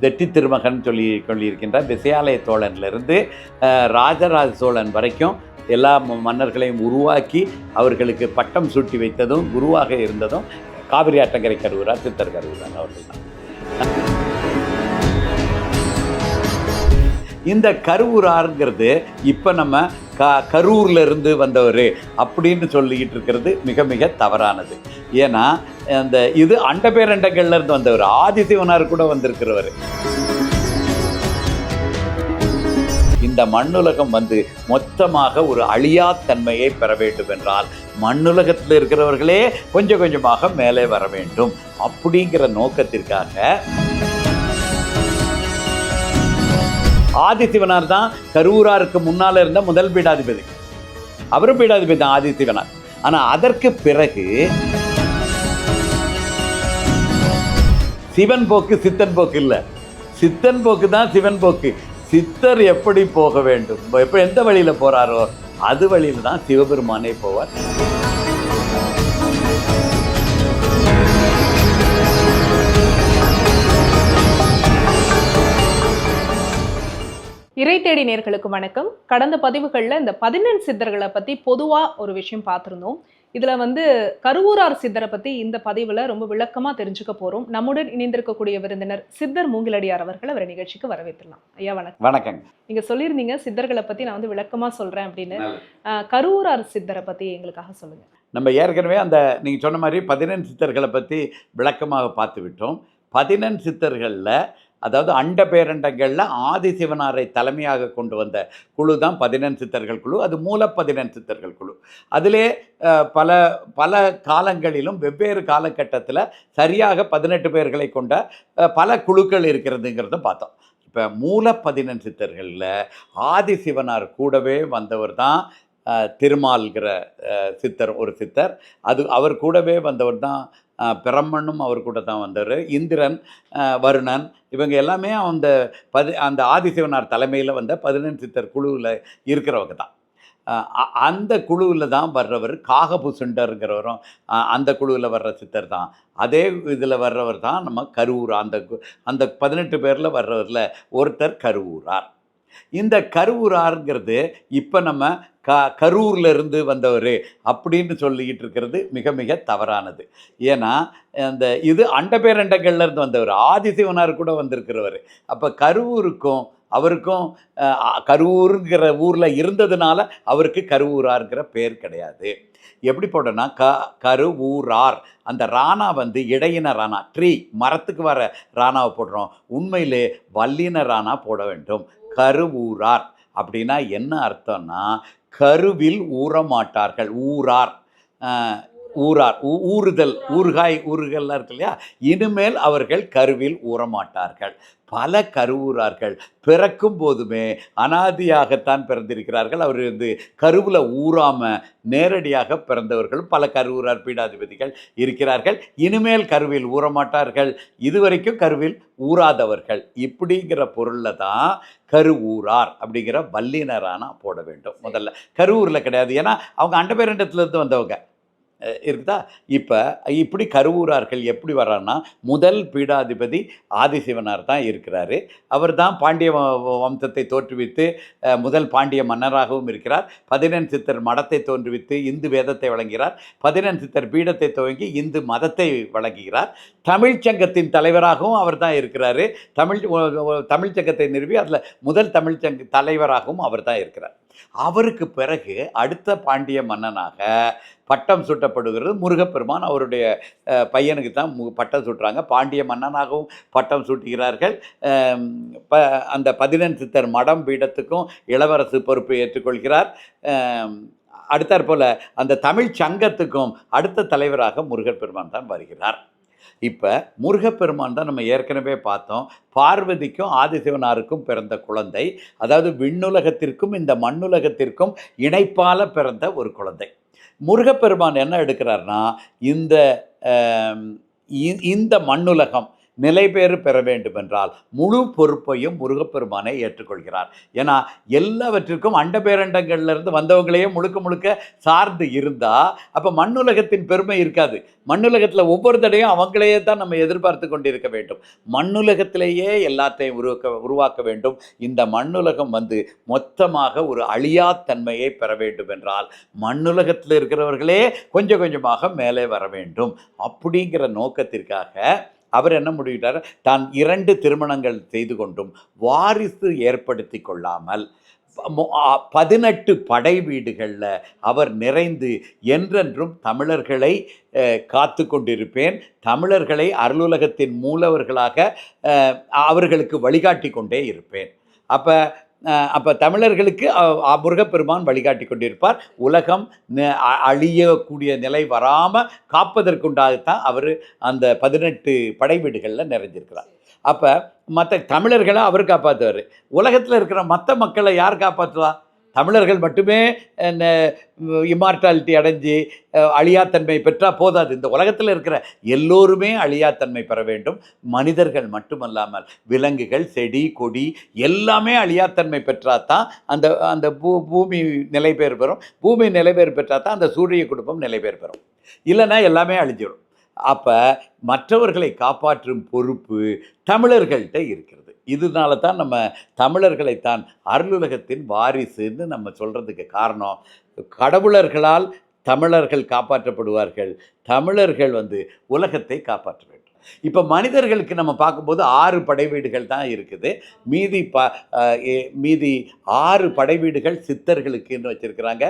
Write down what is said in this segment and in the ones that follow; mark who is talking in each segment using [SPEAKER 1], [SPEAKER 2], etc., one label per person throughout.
[SPEAKER 1] வெற்றி திருமகன் சொல்லி சொல்லியிருக்கின்ற விசயாலய தோழன்லேருந்து ராஜராஜ சோழன் வரைக்கும் எல்லா ம- மன்னர்களையும் உருவாக்கி அவர்களுக்கு பட்டம் சூட்டி வைத்ததும் குருவாக இருந்ததும் காவிரி ஆட்டங்கரை கருவூரா சித்தர் கருவூரான் அவர்கள் தான். இந்த கருவூராருங்கிறது இப்போ நம்ம க கரூர்ல இருந்து வந்தவர் அப்படின்னு சொல்லிக்கிட்டு இருக்கிறது மிக மிக தவறானது. ஏன்னா அந்த இது அண்டபேரண்டங்கள்ல இருந்து வந்தவர். ஆதிசிவனார் கூட வந்திருக்கிறவர். இந்த மண்ணுலகம் வந்து மொத்தமாக ஒரு அழியாத்தன்மையை பெற வேண்டும் என்றால் மண்ணுலகத்தில் இருக்கிறவர்களே கொஞ்சம் கொஞ்சமாக மேலே வர வேண்டும். அப்படிங்கிற நோக்கத்திற்காக ஆதிசிவனார் தான் கரூராருக்கு முன்னால் இருந்த முதல் பீடாதிபதி. அவரும் பீடாதிபதி தான் ஆதிசிவனார். ஆனால் அதற்கு பிறகு சிவன் போக்கு சித்தன் போக்கு இல்லை. சித்தன் போக்கு தான் சிவன் போக்கு. சித்தர் எப்படி போக வேண்டும்? எப்போ எந்த வழியில் போகிறாரோ அது வழியில் தான் சிவபெருமானே போவார்.
[SPEAKER 2] இறை தேடி நேர்களுக்கு வணக்கம். கடந்த பதிவுகளில் இந்த பதினெண் சித்தர்களை பற்றி பொதுவாக ஒரு விஷயம் பார்த்துருந்தோம். இதில் வந்து கருவூரார் சித்தரை பற்றி இந்த பதிவில் ரொம்ப விளக்கமாக தெரிஞ்சுக்க போகிறோம் நம்முடன் இணைந்திருக்கக்கூடிய விருந்தினர் சித்தர் மூங்கிலடியார் அவர்கள் அவர் நிகழ்ச்சிக்கு வரவேற்றலாம் ஐயா வணக்கம்.
[SPEAKER 1] வணக்கங்க.
[SPEAKER 2] நீங்கள் சொல்லியிருந்தீங்க சித்தர்களை பற்றி நான் வந்து விளக்கமாக சொல்கிறேன் அப்படின்னு. கருவூரார் சித்தரை பற்றி எங்களுக்காக சொல்லுங்கள்
[SPEAKER 1] நம்ம ஏற்கனவே அந்த நீங்கள் சொன்ன மாதிரி பதினெண் சித்தர்களை பற்றி விளக்கமாக பார்த்து விட்டோம் பதினெண் சித்தர்களில் அதாவது அண்ட பேரண்டங்களில் ஆதிசிவனாரை தலைமையாக கொண்டு வந்த குழு தான் பதினெண் சித்தர்கள் குழு அது மூல பதினெண் சித்தர்கள் குழு. அதிலே பல பல காலங்களிலும் வெவ்வேறு காலகட்டத்தில் சரியாக பதினெட்டு பேர்களை கொண்ட பல குழுக்கள் இருக்கிறதுங்கிறதும் பார்த்தோம். இப்போ மூல பதினெண் சித்தர்களில் ஆதிசிவனார் கூடவே வந்தவர் தான் திருமால்கிற சித்தர் ஒரு சித்தர். அது அவர் கூடவே வந்தவர் தான் பிரம்மனும் அவர் கூட தான் வந்தார். இந்திரன் வருணன் இவங்க எல்லாமே அந்த பதி அந்த ஆதிசிவனார் தலைமையில் வந்த பதினெண் சித்தர் குழுவில் இருக்கிறவங்க தான். அந்த குழுவில் தான் வர்றவர் காகபுசுண்டருங்கிறவரும் அந்த குழுவில் வர்ற சித்தர் தான். அதே இதில் வர்றவர் தான் நம்ம கருவூர் அந்த கு- அந்த பதினெட்டு பேரில் வர்றவரில் ஒருத்தர் கருவூரார். இந்த கருவூராருங்கிறது இப்போ நம்ம க கரூர்லேருந்து வந்தவர் அப்படின்னு சொல்லிக்கிட்டு இருக்கிறது மிக மிக தவறானது. ஏன்னா அந்த இது அண்டபேரண்டங்கள்லேருந்து வந்தவர் ஆதிசிவனார் கூட வந்திருக்கிறவர். அப்போ கருவூருக்கும் அவருக்கும் கரூருங்கிற கருவூருங்கிற ஊரில் இருந்ததுனால அவருக்கு கருவூராருங்கிற பேர் கிடையாது. எப்படி போடனா க கருவூரார் அந்த ராணா வந்து இடையின ராணா ட்ரீ மரத்துக்கு வர ராணாவை போடுறோம். உண்மையிலே வல்லின ராணா போட வேண்டும். கருவூரார் அப்படின்னா என்ன அர்த்தம்னா கருவில் ஊறமாட்டார்கள் ஊரார் ஊரார் ஊ- ஊறுதல் ஊறுகாய் ஊறுகள்லாம் இருக்கு இல்லையா? இனிமேல் அவர்கள் கருவில் ஊறமாட்டார்கள். பல கருவூரார்கள் பிறக்கும் போதுமே அனாதியாகத்தான் பிறந்திருக்கிறார்கள். அவர் வந்து கருவில் ஊறாமல் நேரடியாக பிறந்தவர்கள் பல கருவூரார் பீடாதிபதிகள் இருக்கிறார்கள். இனிமேல் கருவில் ஊறமாட்டார்கள். இதுவரைக்கும் கருவில் ஊறாதவர்கள். இப்படிங்கிற பொருளில் தான் கருவூரார் அப்படிங்கிற வல்லினரானா போட வேண்டும். முதல்ல. கருவூரில் கிடையாது. ஏன்னா அவங்க அண்டபேரண்டத்துலேருந்து வந்தவங்க. இருக்குதா? இப்போ இப்படி கருவூரார்கள் எப்படி வர்றாருன்னா முதல் பீடாதிபதி ஆதிசிவனார் தான் இருக்கிறாரு. அவர் தான் பாண்டிய வ- வம்சத்தை தோற்றுவித்து முதல் பாண்டிய மன்னராகவும் இருக்கிறார். பதினெண் சித்தர் மடத்தை தோன்றுவித்து இந்து வேதத்தை வழங்குகிறார். பதினெண் சித்தர் பீடத்தை துவங்கி இந்து மதத்தை வழங்குகிறார். தமிழ்ச் சங்கத்தின் தலைவராகவும் அவர் தான் இருக்கிறாரு. தமிழ் தமிழ்ச்சங்கத்தை தமிழ்ச் சங்கத்தை நிறுவி அதில் முதல் தமிழ்ச்சங்க தலைவராகவும் அவர் தான் இருக்கிறார். அவருக்கு பிறகு அடுத்த பாண்டிய மன்னனாக பட்டம் சூட்டப்படுகிறது. முருகப்பெருமான் அவருடைய பையனுக்கு தான் மு- பட்டம் சூட்டுறாங்க. பாண்டிய மன்னனாகவும் பட்டம் சூட்டுகிறார்கள். ப அந்த பதினெண் சித்தர் மடம் பீடத்துக்கும் இளவரசு பொறுப்பை ஏற்றுக்கொள்கிறார். அடுத்தாற்போல் போல் அந்த தமிழ் சங்கத்துக்கும் அடுத்த தலைவராக முருகப்பெருமான் தான் வருகிறார். இப்போ முருகப்பெருமான் தான் நம்ம ஏற்கனவே பார்த்தோம். பார்வதிக்கும் ஆதிசிவனாருக்கும் பிறந்த குழந்தை. அதாவது விண்ணுலகத்திற்கும் இந்த மண்ணுலகத்திற்கும் இணைப்பால் பிறந்த ஒரு குழந்தை. முருகப்பெருமான் என்ன எடுக்கிறார்னா இந்த இ- இந்த மண்ணுலகம் நிலைபேறு பெற வேண்டுமென்றால் முழு பொறுப்பையும் முருகப்பெருமானை ஏற்றுக்கொள்கிறார். ஏன்னா எல்லாவற்றிற்கும் அண்ட இருந்து வந்தவங்களையே முழுக்க முழுக்க சார்ந்து இருந்தால் அப்போ மண்ணுலகத்தின் பெருமை இருக்காது. மண்ணுலகத்தில் ஒவ்வொரு தடையும் அவங்களையே தான் நம்ம எதிர்பார்த்து கொண்டிருக்க வேண்டும். மண்ணுலகத்திலேயே எல்லாத்தையும் உருவாக்க உருவாக்க வேண்டும். இந்த மண்ணுலகம் வந்து மொத்தமாக ஒரு அழியாத்தன்மையை பெற வேண்டும் என்றால் மண்ணுலகத்தில் இருக்கிறவர்களே கொஞ்சம் கொஞ்சமாக மேலே வர வேண்டும். அப்படிங்கிற நோக்கத்திற்காக அவர் என்ன முடிவிட்டார்? தான் இரண்டு திருமணங்கள் செய்து கொண்டும் வாரிசு ஏற்படுத்தி கொள்ளாமல் பதினெட்டு படை வீடுகளில் அவர் நிறைந்து என்றென்றும் தமிழர்களை காத்து கொண்டிருப்பேன். தமிழர்களை அருளுலகத்தின் மூலவர்களாக அவர்களுக்கு வழிகாட்டி கொண்டே இருப்பேன். அப்போ அப்போ தமிழர்களுக்கு முருகப்பெருமான் வழிகாட்டி கொண்டிருப்பார். உலகம் ந- அ- அழியக்கூடிய நிலை வராமல் காப்பதற்குண்டாகத்தான் அவர் அந்த பதினெட்டு படை வீடுகளில் நிறைஞ்சிருக்கிறார். அப்போ மற்ற தமிழர்களை அவர் காப்பாற்றுவார் உலகத்தில் இருக்கிற மற்ற மக்களை யார் காப்பாற்றுவா தமிழர்கள் மட்டுமே இம்மார்டாலிட்டி அடைஞ்சு அழியாத்தன்மை பெற்றால் போதாது. இந்த உலகத்தில் இருக்கிற எல்லோருமே அழியாத்தன்மை பெற வேண்டும். மனிதர்கள் மட்டுமல்லாமல் விலங்குகள் செடி கொடி எல்லாமே அழியாத்தன்மை பெற்றால் தான் அந்த அந்த பூ பூமி நிலை பெயர் பெறும். பூமி நிலை பெயர் பெற்றால் தான் அந்த சூரிய குடும்பம் நிலை பெயர் பெறும். இல்லைன்னா எல்லாமே அழிஞ்சிடும் அப்போ மற்றவர்களை காப்பாற்றும் பொறுப்பு தமிழர்கள்ட்ட இருக்கிறது. இதனால தான் நம்ம தமிழர்களைத்தான் அருளுலகத்தின் வாரிசுன்னு நம்ம சொல்கிறதுக்கு காரணம். கடவுளர்களால் தமிழர்கள் காப்பாற்றப்படுவார்கள். தமிழர்கள் வந்து உலகத்தை காப்பாற்ற வேண்டும் இப்போ மனிதர்களுக்கு நம்ம பார்க்கும்போது ஆறு படை வீடுகள் தான் இருக்குது. மீதி ப மீதி ஆறு படை வீடுகள் சித்தர்களுக்குன்னு வச்சிருக்கிறாங்க.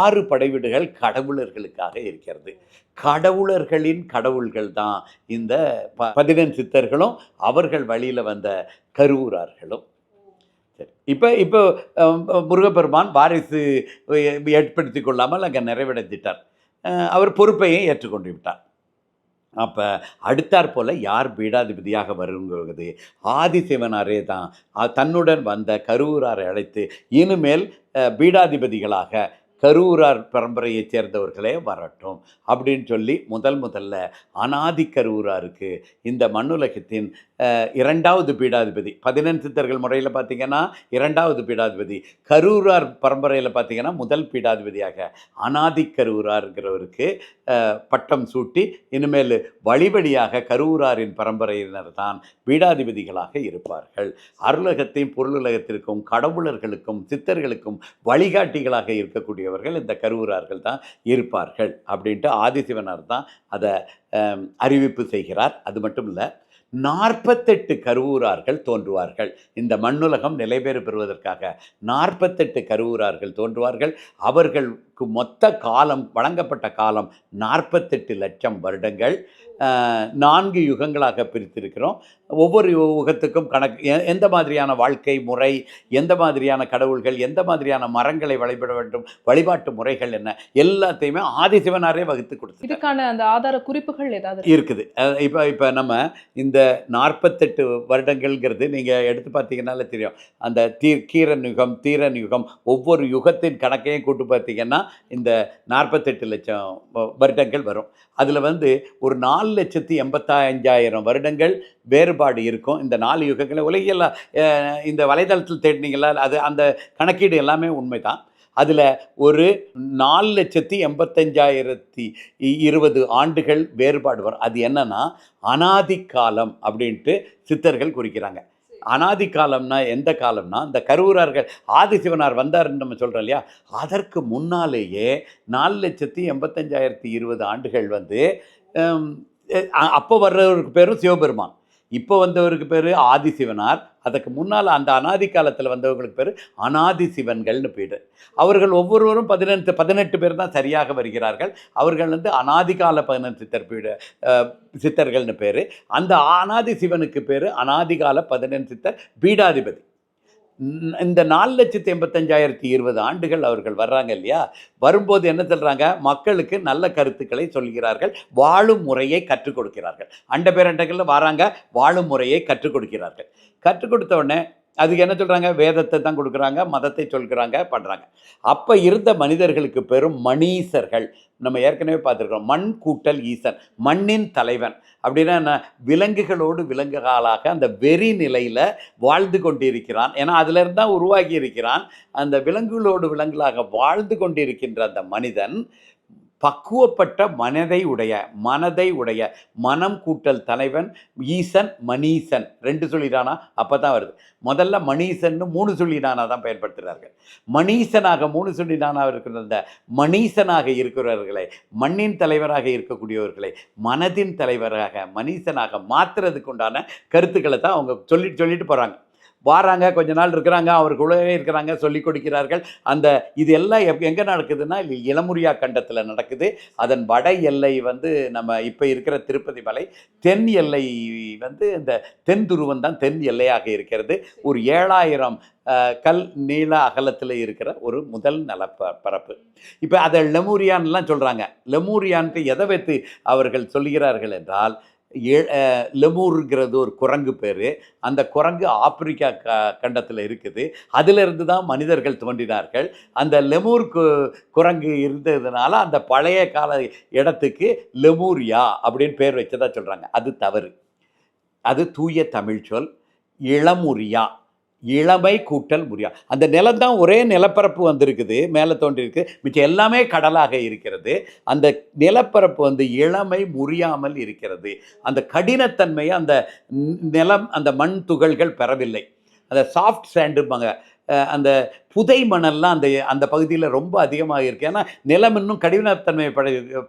[SPEAKER 1] ஆறு படை வீடுகள் கடவுளர்களுக்காக இருக்கிறது. கடவுளர்களின் கடவுள்கள் தான் இந்த ப பதினெண் சித்தர்களும் அவர்கள் வழியில் வந்த கருவூரார்களும். சரி இப்போ இப்போ முருகப்பெருமான் வாரிசு ஏற்படுத்தி கொள்ளாமல் அங்கே நிறைவடைஞ்சிட்டார். அவர் பொறுப்பையும் ஏற்றுக்கொண்டு விட்டார். அப்போ அடுத்தாற் போல் யார் பீடாதிபதியாக வருங்கிறது ஆதிசிவனாரே தான் தன்னுடன் வந்த கருவூராரை அழைத்து இனிமேல் பீடாதிபதிகளாக கரூரார் பரம்பரையைச் சேர்ந்தவர்களே வரட்டும் அப்படின்னு சொல்லி முதல் முதல்ல அனாதி கருவூராருக்கு இந்த மண்ணுலகத்தின் இரண்டாவது பீடாதிபதி. பதினெண் சித்தர்கள் முறையில் பார்த்தீங்கன்னா இரண்டாவது பீடாதிபதி. கரூரார் பரம்பரையில் பார்த்தீங்கன்னா முதல் பீடாதிபதியாக அனாதி கரூரார்ங்கிறவருக்கு பட்டம் சூட்டி இனிமேல் வழி வழியாக கரூராரின் பரம்பரையினர் தான் பீடாதிபதிகளாக இருப்பார்கள். அருளகத்தையும் பொருளுலகத்திற்கும் கடவுளர்களுக்கும் சித்தர்களுக்கும் வழிகாட்டிகளாக இருக்கக்கூடியவர்கள் இந்த கருவூரார்கள் தான் இருப்பார்கள். அப்படின்ட்டு ஆதிசிவனார் தான் அதை அறிவிப்பு செய்கிறார். அது மட்டும் இல்லை நாற்பத்தெட்டு கருவூரார்கள் தோன்றுவார்கள். இந்த மண்ணுலகம் நிலைபெறு பெறுவதற்காக நாற்பத்தெட்டு கருவூரார்கள் தோன்றுவார்கள். அவர்களுக்கு மொத்த காலம் வழங்கப்பட்ட காலம் நாற்பத்தெட்டு லட்சம் வருடங்கள். நான்கு யுகங்களாக பிரித்திருக்கிறோம். ஒவ்வொரு யுகத்துக்கும் கணக்கு எந்த மாதிரியான வாழ்க்கை முறை எந்த மாதிரியான கடவுள்கள் எந்த மாதிரியான மரங்களை வழிபட வேண்டும் வழிபாட்டு முறைகள் என்ன எல்லாத்தையுமே ஆதிசிவனாரே வகுத்து கொடுத்து
[SPEAKER 2] இதுக்கான அந்த ஆதார குறிப்புகள் ஏதாவது இருக்கா?
[SPEAKER 1] இருக்குது. இப்போ இப்போ நம்ம இந்த நாற்பத்தெட்டு வருடங்கள்ங்கிறது நீங்கள் எடுத்து பார்த்தீங்கன்னாலே தெரியும். அந்த தீ கீரன் யுகம் தீரன் யுகம் ஒவ்வொரு யுகத்தின் கணக்கையும் கூட்டு பார்த்தீங்கன்னா இந்த நாற்பத்தெட்டு லட்சம் வருடங்கள் வரும். அதில் வந்து ஒரு நாலு லட்சத்தி எண்பத்தஞ்சாயிரம் வருடங்கள் வேறுபாடு இருக்கும். இந்த நாலு யுகங்களில் உலகில் இந்த வலைதளத்தில் தேடினீங்களா அது அந்த கணக்கீடு எல்லாமே உண்மைதான். அதில் ஒரு நாலு லட்சத்தி எண்பத்தஞ்சாயிரத்தி இருபது ஆண்டுகள் வேறுபாடு வரும். அது என்னன்னா அனாதி காலம் அப்படின்ட்டு சித்தர்கள் குறிக்கிறாங்க. அனாதி காலம்னா எந்த காலம்னா இந்த கருவூரார்கள் ஆதிசிவனார் வந்தார்ன்னு நம்ம சொல்கிறோம் இல்லையா? அதற்கு முன்னாலேயே நாலு லட்சத்தி எண்பத்தஞ்சாயிரத்தி இருபது ஆண்டுகள் வந்து அப்போ வர்றவருக்கு பேரும் சிவபெருமான். இப்போ வந்தவருக்கு பேர் ஆதிசிவனார் அதுக்கு முன்னால் அந்த அனாதி காலத்தில் வந்தவங்களுக்கு பேர் அனாதி சிவன்கள்னு பேர். அவர்கள் ஒவ்வொருவரும் பதினெட்டு பதினெட்டு பேர் தான் சரியாக வருகிறார்கள். அவர்கள் வந்து அனாதிகால பதினெட்டு சித்தர் பீட சித்தர்கள்னு பேர். அந்த அனாதி சிவனுக்கு பேர் அனாதிகால பதினெண் சித்தர் பீடாதிபதி. இந்த நாலு லட்சத்தி எண்பத்தஞ்சாயிரத்தி இருபது ஆண்டுகள் அவர்கள் வர்றாங்க இல்லையா? வரும்போது என்ன சொல்கிறாங்க மக்களுக்கு நல்ல கருத்துக்களை சொல்கிறார்கள் வாழும் முறையை கற்றுக் கொடுக்கிறார்கள். அண்ட பேரண்டங்களில் வராங்க வாழும் முறையை கற்றுக் கொடுக்கிறார்கள். கற்றுக் கொடுத்த உடனே அதுக்கு என்ன சொல்கிறாங்க வேதத்தை தான் கொடுக்குறாங்க மதத்தை சொல்கிறாங்க பண்ணுறாங்க அப்போ இருந்த மனிதர்களுக்கு பெரும் மணீசர்கள். நம்ம ஏற்கனவே பார்த்துருக்கோம் மண் கூட்டல் ஈசன் மண்ணின் தலைவன் அப்படின்னா என்ன? விலங்குகளோடு விலங்குகளாக அந்த வெறி நிலையில் வாழ்ந்து கொண்டிருக்கிறான். ஏன்னா அதிலிருந்து தான் உருவாகி இருக்கிறான். அந்த விலங்குகளோடு விலங்குகளாக வாழ்ந்து கொண்டிருக்கின்ற அந்த மனிதன் பக்குவப்பட்ட மனதை உடைய மனதை உடைய மனம் கூட்டல் தலைவன் ஈசன் மணீசன். ரெண்டு சொல்லிடானா அப்போ தான் வருது. முதல்ல மணீசன்னு மூணு சொல்லிடானா தான் பயன்படுத்துகிறார்கள். மணீசனாக மூணு சொல்லிடானா இருக்கிற அந்த மணீசனாக இருக்கிறவர்களை மண்ணின் தலைவராக இருக்கக்கூடியவர்களை மனதின் தலைவராக மணீசனாக மாற்றுறதுக்கு உண்டான கருத்துக்களை தான் அவங்க சொல்லிட்டு சொல்லிட்டு போகிறாங்க வாராங்க கொஞ்ச நாள் இருக்கிறாங்க அவருக்குள்ளவே இருக்கிறாங்க சொல்லிக் கொடுக்கிறார்கள். அந்த இது எல்லாம் எப் எங்கே நடக்குதுன்னா இது இளமுரியா கண்டத்தில் நடக்குது. அதன் வட எல்லை வந்து நம்ம இப்போ இருக்கிற திருப்பதி மலை தென் எல்லை வந்து இந்த தென் துருவம் தான் தென் எல்லையாக இருக்கிறது. ஒரு ஏழாயிரம் கல் நீள அகலத்தில் இருக்கிற ஒரு முதல் நல பரப்பு இப்போ அதை லெமூரியான்லாம் சொல்கிறாங்க லெமூரியான்ட்டு எதை வைத்து அவர்கள் சொல்கிறார்கள் என்றால் லெமூருங்கிறது ஒரு குரங்கு பேர். அந்த குரங்கு ஆப்பிரிக்கா க கண்டத்தில் இருக்குது. அதிலிருந்து தான் மனிதர்கள் தோன்றினார்கள். அந்த லெமூர் கு குரங்கு இருந்ததுனால அந்த பழைய கால இடத்துக்கு லெமூரியா அப்படின்னு பேர் வச்சதாக சொல்கிறாங்க அது தவறு. அது தூய தமிழ் சொல். இளமுரியா. இளமை கூட்டல் முறியா. அந்த நிலம் தான் ஒரே நிலப்பரப்பு வந்திருக்குது மேலே தோன்றிருக்கு. மிச்சம் எல்லாமே கடலாக இருக்கிறது. அந்த நிலப்பரப்பு வந்து இளமை முறியாமல் இருக்கிறது. அந்த கடினத்தன்மையை அந்த நிலம் அந்த மண் துகள்கள் பெறவில்லை. அந்த சாஃப்ட் சேண்டும்பாங்க அந்த புதை மணல்லாம் அந்த அந்த பகுதியில் ரொம்ப அதிகமாக இருக்குது ஏன்னா நிலம் இன்னும் கடினத்தன்மையை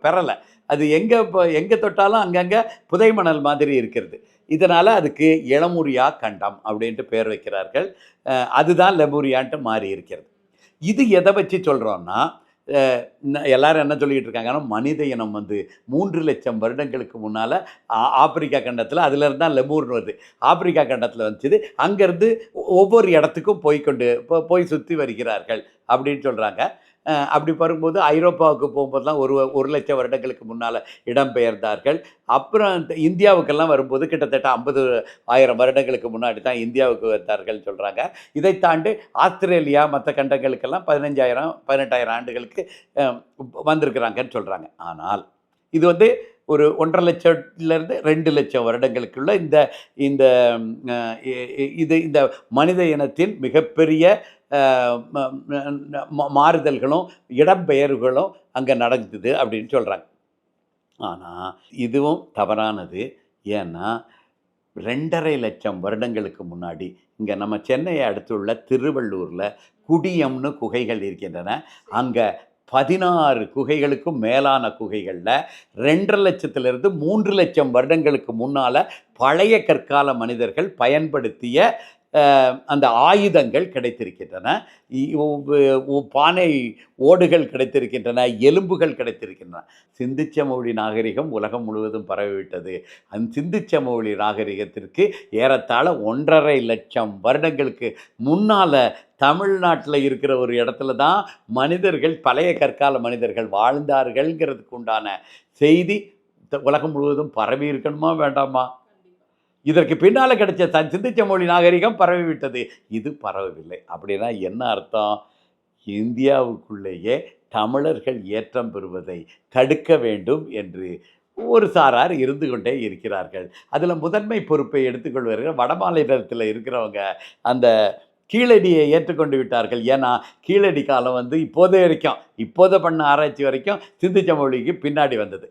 [SPEAKER 1] பெறலை. அது எங்கே இப்போ எங்கே தொட்டாலும் அங்கங்கே புதை மணல் மாதிரி இருக்கிறது. இதனால் அதுக்கு இளமுரியா கண்டம் அப்படின்ட்டு பேர் வைக்கிறார்கள். அதுதான் லெமுரியான்ட்டு மாறி இருக்கிறது. இது எதை வச்சு சொல்கிறோன்னா எல்லாரும் என்ன சொல்லிகிட்டு இருக்காங்கன்னா மனித இனம் வந்து மூன்று லட்சம் வருடங்களுக்கு முன்னால் ஆப்பிரிக்கா கண்டத்தில் அதுலேருந்து தான் லெமூர்னு வருது. ஆப்பிரிக்கா கண்டத்தில் வந்துச்சு. அங்கேருந்து ஒவ்வொரு இடத்துக்கும் போய்க்கொண்டு போ- போய் சுற்றி வருகிறார்கள் அப்படின்னு சொல்கிறாங்க அப்படி வரும்போது ஐரோப்பாவுக்கு போகும்போதெல்லாம் ஒரு ஒரு லட்சம் வருடங்களுக்கு முன்னால் இடம்பெயர்ந்தார்கள். அப்புறம் இந்த இந்தியாவுக்கெல்லாம் வரும்போது கிட்டத்தட்ட ஐம்பது ஆயிரம் வருடங்களுக்கு முன்னாடி தான் இந்தியாவுக்கு வந்தார்கள் சொல்கிறாங்க இதை தாண்டி ஆஸ்திரேலியா மற்ற கண்டங்களுக்கெல்லாம் பதினஞ்சாயிரம் பதினெட்டாயிரம் ஆண்டுகளுக்கு வந்திருக்கிறாங்கன்னு சொல்கிறாங்க ஆனால் இது வந்து ஒரு ஒன்றரை லட்சத்துலேருந்து ரெண்டு லட்சம் வருடங்களுக்குள்ள இந்த இந்த இது இந்த மனித இனத்தின் மிகப்பெரிய மாறுதல்களும் இடம்பெயர்வுகளும் அங்கே நடந்தது அப்படின்னு சொல்கிறாங்க ஆனால் இதுவும் தவறானது. ஏன்னா ரெண்டரை லட்சம் வருடங்களுக்கு முன்னாடி இங்கே நம்ம சென்னையை அடுத்துள்ள திருவள்ளூரில் குடியம்னு குகைகள் இருக்கின்றன. அங்கே பதினாறு குகைகளுக்கும் மேலான குகைகளில் ரெண்டரை லட்சத்திலிருந்து மூன்று லட்சம் வருடங்களுக்கு முன்னால் பழைய கற்கால மனிதர்கள் பயன்படுத்திய அந்த ஆயுதங்கள் கிடைத்திருக்கின்றன. இ- பானை ஓடுகள் கிடைத்திருக்கின்றன எலும்புகள் கிடைத்திருக்கின்றன. சிந்துச்சமொழி நாகரிகம் உலகம் முழுவதும் பரவிவிட்டது. அந்த சிந்துச்சமொழி நாகரிகத்திற்கு ஏறத்தாழ ஒன்றரை லட்சம் வருடங்களுக்கு முன்னால் தமிழ்நாட்டில் இருக்கிற ஒரு இடத்துல தான் மனிதர்கள் பழைய கற்கால மனிதர்கள் வாழ்ந்தார்கள்ங்கிறதுக்கு உண்டான செய்தி த- உலகம் முழுவதும் பரவி இருக்கணுமா வேண்டாமா? இதற்கு பின்னால் கிடைச்ச தன் சிந்திச்ச மொழி நாகரிகம் பரவிவிட்டது. இது பரவவில்லை. அப்படின்னா என்ன அர்த்தம்? இந்தியாவுக்குள்ளேயே தமிழர்கள் ஏற்றம் பெறுவதை தடுக்க வேண்டும் என்று ஒரு சாரார் இருந்து கொண்டே இருக்கிறார்கள். அதில் முதன்மை பொறுப்பை எடுத்துக்கொள்வார்கள். வடமாநிலத்தில் இருக்கிறவங்க அந்த கீழடியை ஏற்றுக்கொண்டு விட்டார்கள். ஏன்னா கீழடி காலம் வந்து இப்போதே வரைக்கும் இப்போதை பண்ண ஆராய்ச்சி வரைக்கும் சிந்திச்ச மொழிக்கு பின்னாடி வந்தது.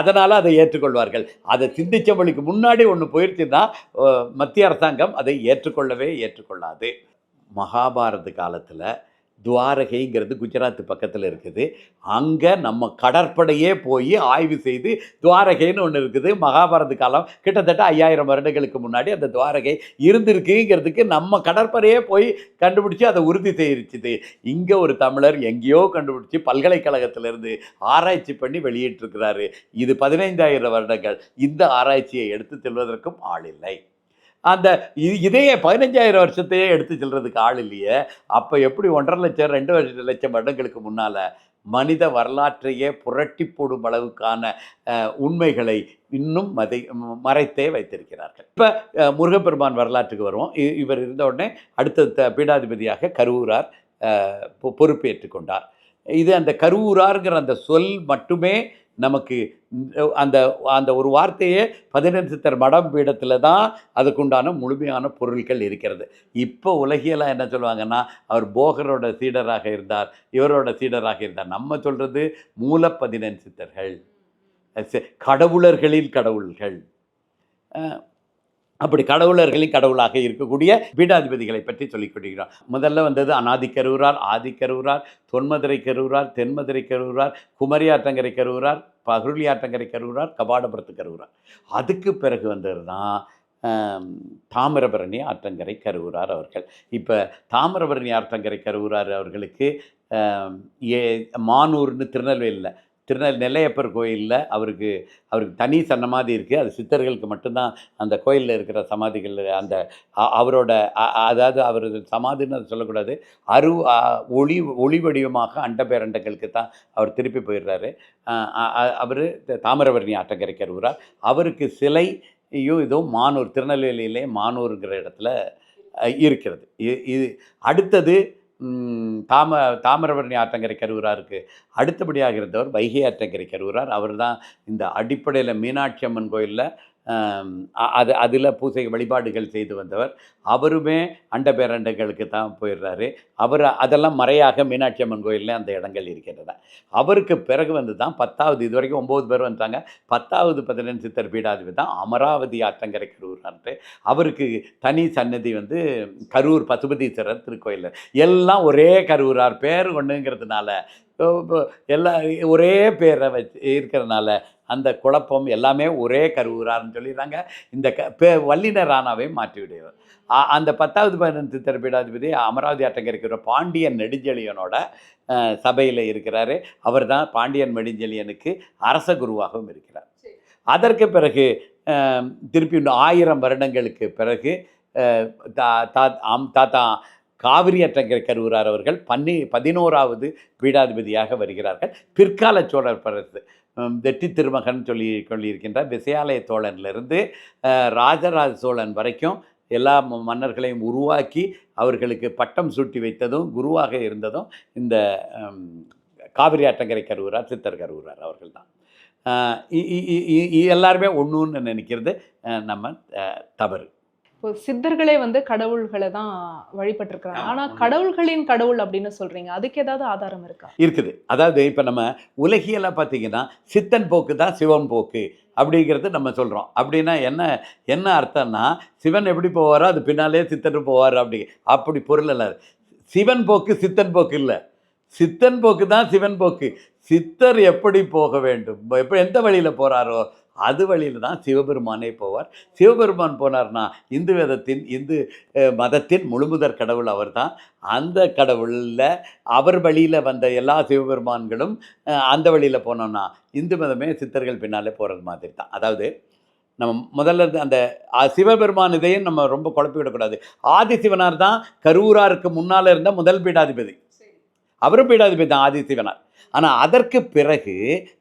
[SPEAKER 1] அதனால் அதை ஏற்றுக்கொள்வார்கள். அதை சிந்திச்ச மொழிக்கு முன்னாடி ஒன்று போயிருச்சுன்னா மத்திய அரசாங்கம் அதை ஏற்றுக்கொள்ளவே ஏற்றுக்கொள்ளாது. மகாபாரத காலத்தில் துவாரகைங்கிறது குஜராத் பக்கத்தில் இருக்குது. அங்கே நம்ம கடற்படையே போய் ஆய்வு செய்து துவாரகைன்னு ஒன்று இருக்குது. மகாபாரத காலம் கிட்டத்தட்ட ஐயாயிரம் வருடங்களுக்கு முன்னாடி அந்த துவாரகை இருந்திருக்குங்கிறதுக்கு நம்ம கடற்படையே போய் கண்டுபிடிச்சி அதை உறுதி செய்திருச்சுது. இங்கே ஒரு தமிழர் எங்கேயோ கண்டுபிடிச்சி பல்கலைக்கழகத்திலிருந்து ஆராய்ச்சி பண்ணி வெளியிட்டிருக்கிறாரு. இது பதினைந்தாயிரம் வருடங்கள். இந்த ஆராய்ச்சியை எடுத்து செல்வதற்கும் ஆள் இல்லை. அந்த இதையே பதினஞ்சாயிரம் வருஷத்தையே எடுத்து செல்றதுக்கு ஆள் இல்லையே. அப்போ எப்படி ஒன்றரை லட்சம் ரெண்டு வருஷ- லட்சம் வருடங்களுக்கு முன்னால் மனித வரலாற்றையே புரட்டி போடும் அளவுக்கான உண்மைகளை இன்னும் மதை மறைத்தே வைத்திருக்கிறார்கள். இப்போ முருகப்பெருமான் வரலாற்றுக்கு வருவோம். இ- இவர் இருந்த உடனே அடுத்த பீடாதிபதியாக கருவூரார் பொறுப்பேற்றுக்கொண்டார் பொ- இது அந்த கருவூராருங்கிற அந்த சொல் மட்டுமே நமக்கு அந்த அந்த ஒரு வார்த்தையே பதினெட்டு சித்தர் மடம் பீடத்தில் தான் அதுக்குண்டான முழுமையான பொருட்கள் இருக்கிறது. இப்போ உலகியெல்லாம் என்ன சொல்லுவாங்கன்னா அவர் போகரோட சீடராக இருந்தார் இவரோட சீடராக இருந்தார். நம்ம சொல்கிறது மூல பதினெண் சித்தர்கள். கடவுளர்களில் கடவுள்கள். அப்படி கடவுளர்களின் கடவுளாக இருக்கக்கூடிய பீடாதிபதிகளை பற்றி சொல்லிக் கொண்டிருக்கிறோம் முதல்ல வந்தது அநாதி கருவூரார் ஆதி கருவுரார் தொன்மதுரை கருவுரார் தென்மதுரை கருவூரார் குமரி கருவுரார் கருவூரார் பகுருளி கபாடபுரத்து கருவூரார் அதுக்கு பிறகு வந்தது தான் தாமிரபரணி ஆற்றங்கரை கருவூரார் அவர்கள். இப்போ தாமிரபரணி ஆற்றங்கரை கருவூரார் அவர்களுக்கு ஏ மானூர்னு திருநெல்வேலியில் திருநெல் நெல்லையப்பர் கோயிலில் அவருக்கு அவருக்கு தனி சன்னமாதி இருக்குது அது சித்தர்களுக்கு மட்டும்தான் அந்த கோயிலில் இருக்கிற சமாதிகள் அந்த அ- அவரோட அதாவது அவர் சமாதின்னு அது சொல்லக்கூடாது. அரு ஒளி ஒளி வடிவமாக அண்ட பேரண்டங்களுக்கு தான் அவர் திருப்பி போயிடுறாரு. அவர் தாமிரபரணி ஆட்டங்கரைக்கர் கருவூரார் அவருக்கு சிலையோ இதோ மானூர் திருநெல்வேலியிலே மானூருங்கிற இடத்துல இருக்கிறது. இ- இது அடுத்தது தாம தாமிரபரணி ஆற்றங்கரை கருவூராருக்கு அடுத்தபடியாக இருந்தவர் வைகை ஆற்றங்கரை கருவூரார். அவர் தான் இந்த அடிப்படையில் மீனாட்சி அம்மன் கோயிலில் அது அதில் பூசை வழிபாடுகள் செய்து வந்தவர். அவருமே அண்ட பேரண்டங்களுக்கு தான் போயிடுறாரு. அவர் அதெல்லாம் மறையாக மீனாட்சி அம்மன் கோயிலில் அந்த இடங்கள் இருக்கின்றன. அவருக்கு பிறகு வந்து தான் பத்தாவது இது வரைக்கும் ஒம்பது பேர் வந்தாங்க பத்தாவது பதினெண்டு சித்தர் பீடாதிபதி தான் அமராவதி ஆற்றங்கரை கரூர்ன்ட்டு அவருக்கு தனி சன்னதி வந்து கரூர் பசுபதீஸ்வரர் திருக்கோயில். எல்லாம் ஒரே கரூரார். பேர் ஒன்றுங்கிறதுனால எல்லா ஒரே பேரை வச்சு இருக்கிறதுனால அந்த குழப்பம் எல்லாமே ஒரே கருவூரார்னு சொல்லிடுறாங்க. இந்த க பே வல்லின ராணாவை மாற்றி விடுவார் அ- அந்த பத்தாவது பதினெட்டு திறப்பீடாதிபதி அமராவதி ஆட்டங்கரைக்கிற பாண்டியன் நெடுஞ்செழியனோட சபையில் இருக்கிறாரு. அவர் தான் பாண்டியன் நெடுஞ்செழியனுக்கு அரச குருவாகவும் இருக்கிறார். அதற்கு பிறகு திருப்பி ஆயிரம் வருடங்களுக்கு பிறகு தா தா ஆம் தாத்தா காவிரி அட்டங்கரை கருவூரார் அவர்கள். பன்னி பதினோராவது பீடாதிபதியாக வருகிறார்கள். பிற்கால சோழர் பரசு வெற்றி திருமகன் சொல்லி சொல்லியிருக்கின்ற விசயாலய தோழனிலிருந்து ராஜராஜ சோழன் வரைக்கும் எல்லா ம- மன்னர்களையும் உருவாக்கி அவர்களுக்கு பட்டம் சூட்டி வைத்ததும் குருவாக இருந்ததும் இந்த காவிரி ஆற்றங்கரை கருவூரார் சித்தர் கருவூரார் அவர்கள் தான் எல்லாருமே ஒன்றுன்னு நினைக்கிறது. நம்ம தவறு.
[SPEAKER 2] இப்போ சித்தர்களே வந்து கடவுள்களை தான் வழிபட்டிருக்கிறாங்க.
[SPEAKER 1] ஆமா,
[SPEAKER 2] ஆனா
[SPEAKER 1] உண்மை.
[SPEAKER 2] கடவுள்களின் கடவுள் அப்படின்னு சொல்றீங்க. அதுக்கு ஏதாவது ஆதாரம் இருக்கா?
[SPEAKER 1] இருக்குது. அதாவது இப்போ நம்ம உலகியலாக பார்த்தீங்கன்னா சித்தன் போக்கு தான் சிவன் போக்கு அப்படிங்கிறது நம்ம சொல்கிறோம் அப்படின்னா என்ன என்ன அர்த்தம்னா சிவன் எப்படி போவாரோ அது பின்னாலே சித்தன் போவார் அப்படி அப்படி பொருள் அல்ல சிவன் போக்கு சித்தன் போக்கு இல்லை. சித்தன் போக்கு தான் சிவன் போக்கு. சித்தர் எப்படி போக வேண்டும்? எப்போ எந்த வழியில் போகிறாரோ அது வழியில் தான் சிவபெருமானே போவார். சிவபெருமான் போனார்னா இந்து வேதத்தின் இந்து மதத்தின் முழுமுதற் கடவுள் அவர்தான். அந்த கடவுளில் அவர் வழியில் வந்த எல்லா சிவபெருமான்களும் அந்த வழியில் போனோம்னா இந்து மதமே சித்தர்கள் பின்னாலே போகிறது மாதிரி தான். அதாவது நம்ம முதல்ல அந்த சிவபெருமான் இதையும் நம்ம ரொம்ப குழப்பி விடக்கூடாது. ஆதிசிவனார் தான் கரூராருக்கு முன்னால் இருந்த முதல் பீடாதிபதி. அவரும் பீடாதிபதி தான் ஆதிசிவனார். ஆனால் அதற்கு பிறகு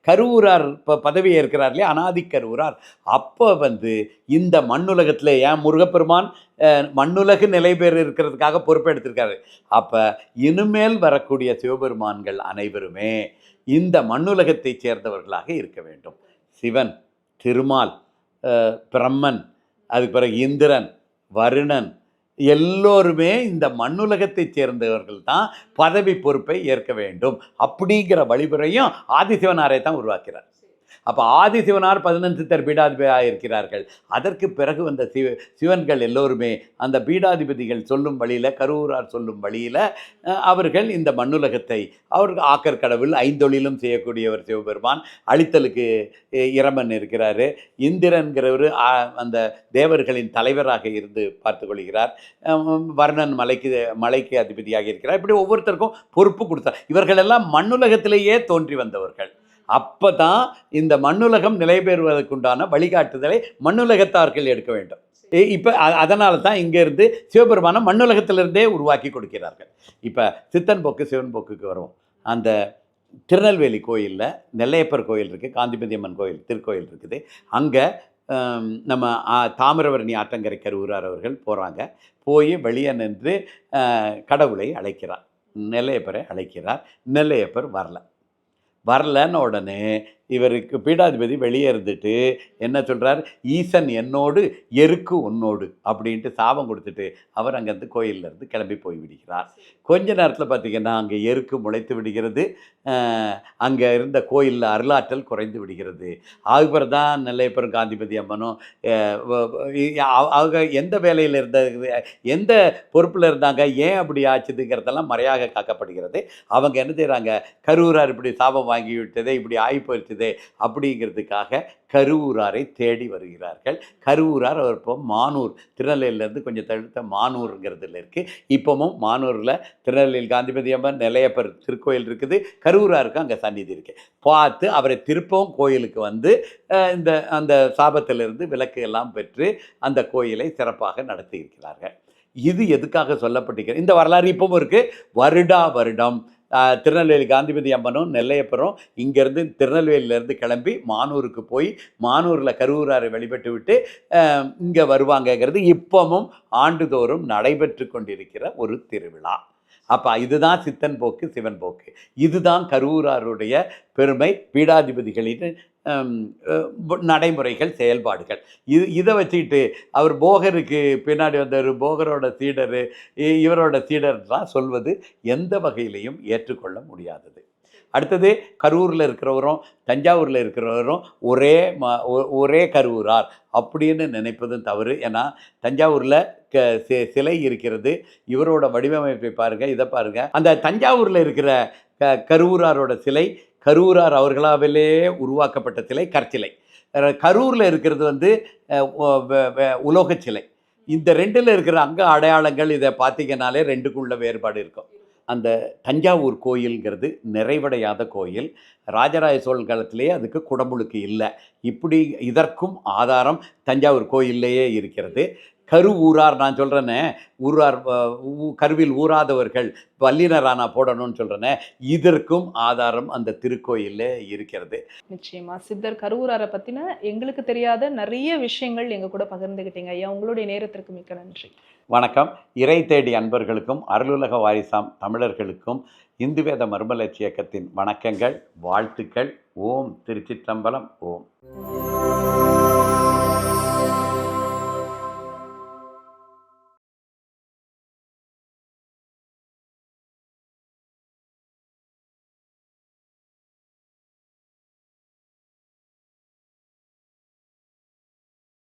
[SPEAKER 1] கருவூரார் இப்போ பதவி ஏற்கிறார் இல்லையா அனாதி கருவூரார். அப்போ வந்து இந்த மண்ணுலகத்தில் ஏன் முருகப்பெருமான் மண்ணுலகு நிலை பெற இருக்கிறதுக்காக பொறுப்பெடுத்திருக்காரு அப்போ இனிமேல் வரக்கூடிய சிவபெருமான்கள் அனைவருமே இந்த மண்ணுலகத்தைச் சேர்ந்தவர்களாக இருக்க வேண்டும். சிவன் திருமால் பிரம்மன் அதுக்கு பிறகு இந்திரன் வருணன் எல்லோருமே இந்த மண்ணுலகத்தைச் சேர்ந்தவர்கள் தான் பதவி பொறுப்பை ஏற்க வேண்டும். அப்படிங்கிற வழிமுறையும் ஆதிசிவனாரை தான் உருவாக்கிறார். அப்போ ஆதிசிவனார் பதினஞ்சு சித்தர் பீடாதிபதியாக இருக்கிறார்கள் அதற்கு பிறகு வந்த சிவ சிவன்கள் எல்லோருமே அந்த பீடாதிபதிகள் சொல்லும் வழியில் கரூரார் சொல்லும் வழியில் அவர்கள் இந்த மண்ணுலகத்தை அவர்கள் ஆக்கர் கடவுள் ஐந்தொழிலும் செய்யக்கூடியவர் சிவபெருமான் அழித்தலுக்கு இரமன் இருக்கிறார். இந்திரன்கிறவர் அந்த தேவர்களின் தலைவராக இருந்து பார்த்து கொள்கிறார் வர்ணன் மலைக்கு மலைக்கு அதிபதியாக இருக்கிறார் இப்படி ஒவ்வொருத்தருக்கும் பொறுப்பு கொடுத்தார். இவர்களெல்லாம் மண்ணுலகத்திலேயே தோன்றி வந்தவர்கள். அப்போ தான் இந்த மண்ணுலகம் நிலை பெறுவதற்குண்டான வழிகாட்டுதலை மண்ணுலகத்தார்கள் எடுக்க வேண்டும். இப்போ அதனால தான் இங்கேருந்து சிவபெருமானம் மண்ணுலகத்திலிருந்தே உருவாக்கி கொடுக்கிறார்கள். இப்போ சித்தன் போக்கு சிவன் போக்குக்கு வரும் அந்த திருநெல்வேலி கோயிலில் நெல்லையப்பர் கோயில் இருக்குது காந்திமதி அம்மன் கோயில் திருக்கோயில் இருக்குது. அங்கே நம்ம தாமிரவரணி ஆற்றங்கரை கருவூரார் அவர்கள் போகிறாங்க போய் வெளியே நின்று கடவுளை அழைக்கிறார். நெல்லையப்பரை அழைக்கிறார். நெல்லையப்பர் வரல. வரலன்னு உடனே இவருக்கு பீடாதிபதி வெளியே இருந்துட்டு என்ன சொல்கிறார் ஈசன் என்னோடு எருக்கு உன்னோடு அப்படின்ட்டு சாபம் கொடுத்துட்டு அவர் அங்கேருந்து கோயில்ல இருந்து கிளம்பி போய் விடுகிறார். கொஞ்ச நேரத்தில் பார்த்தீங்கன்னா அங்கே எருக்கு முளைத்து விடுகிறது. அங்கே இருந்த கோயிலில் அருளாற்றல் குறைந்து விடுகிறது. அதுக்கப்புறம் தான் நெல்லையப்பரும் காந்திபதி அம்மனும் அவங்க எந்த வேலையில் இருந்த எந்த பொறுப்பில் இருந்தாங்க ஏன் அப்படி ஆச்சுதுங்கிறதெல்லாம் மறையாக காக்கப்படுகிறது. அவங்க என்ன செய்கிறாங்க கரூரார் இப்படி சாபம் வாங்கி விட்டதே இப்படி ஆகி போயிடுச்சுதே அப்படிங்கிறதுக்காக கருவூராரை தேடி வருகிறார்கள். கருவூரார் அவர் இப்போ மானூர் திருநெல்வேலியிலேருந்து கொஞ்சம் தழுத்த மானூருங்கிறதுல இருக்குது இப்போவும் மானூரில் திருநெல்வேலி காந்திபதி அம்மன் நிலையப்பர் திருக்கோயில் இருக்குது. கருவூராருக்கு அங்கே சந்நிதி இருக்குது பார்த்து அவரை திருப்பவும் கோயிலுக்கு வந்து இந்த அந்த சாபத்திலிருந்து விளக்கு எல்லாம் பெற்று அந்த கோயிலை சிறப்பாக நடத்தி இருக்கிறார்கள். இது எதுக்காக சொல்லப்பட்டிருக்கிறது? இந்த வரலாறு இப்பவும் இருக்குது வருடா வருடம் திருநெல்வேலி காந்திபதி அம்மனும் நெல்லையப்பரும் இங்கேருந்து திருநெல்வேலியிலேருந்து கிளம்பி மானூருக்கு போய் மானூரில் கருவூராரை வழிபட்டு விட்டு இங்கே வருவாங்கங்கிறது இப்பவும் ஆண்டுதோறும் நடைபெற்று கொண்டிருக்கிற ஒரு திருவிழா. அப்போ இதுதான் சித்தன் போக்கு சிவன் போக்கு. இதுதான் கரூராருடைய பெருமை பீடாதிபதிகளின் நடைமுறைகள் செயல்பாடுகள். இது இதை வச்சுக்கிட்டு அவர் போகருக்கு பின்னாடி வந்தவர் போகரோட சீடரு இ- இவரோட சீடர்லாம் சொல்வது எந்த வகையிலையும் ஏற்றுக்கொள்ள முடியாதது. அடுத்தது கரூரில் இருக்கிறவரும் தஞ்சாவூரில் இருக்கிறவரும் ஒரே ம ஒ- ஒரே கரூரார் அப்படின்னு நினைப்பதும் தவறு. ஏன்னா தஞ்சாவூரில் க சி- சிலை இருக்கிறது. இவரோட வடிவமைப்பை பாருங்கள் இதை பாருங்கள் அந்த தஞ்சாவூரில் இருக்கிற க கரூராரோட சிலை கரூரார் அவர்களாவிலே உருவாக்கப்பட்ட சிலை கற்சிலை. கரூரில் இருக்கிறது வந்து உலோக உலோகச் சிலை இந்த ரெண்டில் இருக்கிற அங்க அடையாளங்கள் இதை பார்த்தீங்கன்னாலே ரெண்டுக்குள்ள வேறுபாடு இருக்கும். அந்த தஞ்சாவூர் கோயில்ங்கிறது நிறைவடையாத கோயில். ராஜராஜ சோழன் காலத்திலேயே அதுக்கு குடமுழுக்கு இல்லை. இப்படி இதற்கும் ஆதாரம் தஞ்சாவூர் கோயில்லையே இருக்கிறது. கரு ஊரார் நான் சொல்கிறேனே ஊரார் கருவில் ஊராதவர்கள் வல்லினரானா போடணும்னு சொல்கிறேனே இதற்கும் ஆதாரம் அந்த திருக்கோயிலே இருக்கிறது.
[SPEAKER 2] நிச்சயமா. சித்தர் கருவூராரை பத்தின எங்களுக்கு தெரியாத நிறைய விஷயங்கள் எங்க கூட பகிர்ந்துகிட்டீங்க ஐயா. உங்களுடைய நேரத்திற்கு மிக்க நன்றி.
[SPEAKER 1] வணக்கம். இறை தேடி அன்பர்களுக்கும் அருளுலக வாரிசாம் தமிழர்களுக்கும் இந்து வேத மர்மலட்சி இயக்கத்தின் வணக்கங்கள் வாழ்த்துக்கள். ஓம் திருச்சிற்றம்பலம். ஓம்.